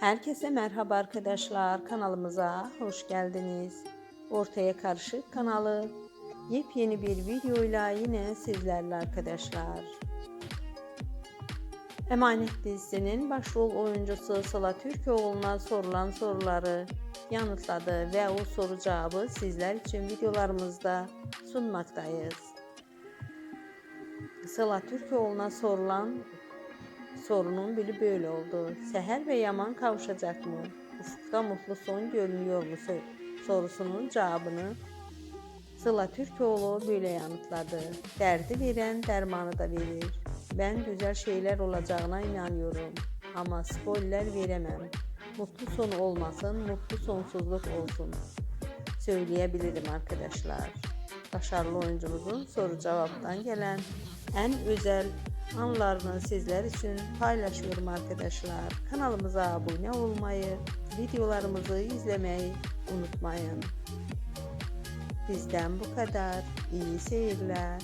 Herkese merhaba arkadaşlar. Kanalımıza hoş geldiniz. Ortaya Karışık kanalı yepyeni bir videoyla yine sizlerle arkadaşlar. Emanet dizisinin başrol oyuncusu Sıla Türkoğlu'na sorulan soruları yanıtladı ve o soru cevabı sizler için videolarımızda sunmaktayız. Sıla Türkoğlu'na sorulan sorunun biri böyle oldu. Seher ve Yaman kavuşacak mı? Ufukta mutlu son görünüyor mu? sor- sorusunun cevabını Sıla Türkoğlu böyle yanıtladı. Derdi veren dermanı da verir. Ben güzel şeyler olacağına inanıyorum. Ama spoiler veremem. Mutlu son olmasın, mutlu sonsuzluk olsun. Söyleyebilirim arkadaşlar. Başarılı oyuncumuzun soru cevaptan gelen en özel anlarını sizler için paylaşıyorum arkadaşlar. Kanalımıza abone olmayı, videolarımızı izlemeyi unutmayın. Bizden bu kadar. İyi seyirler.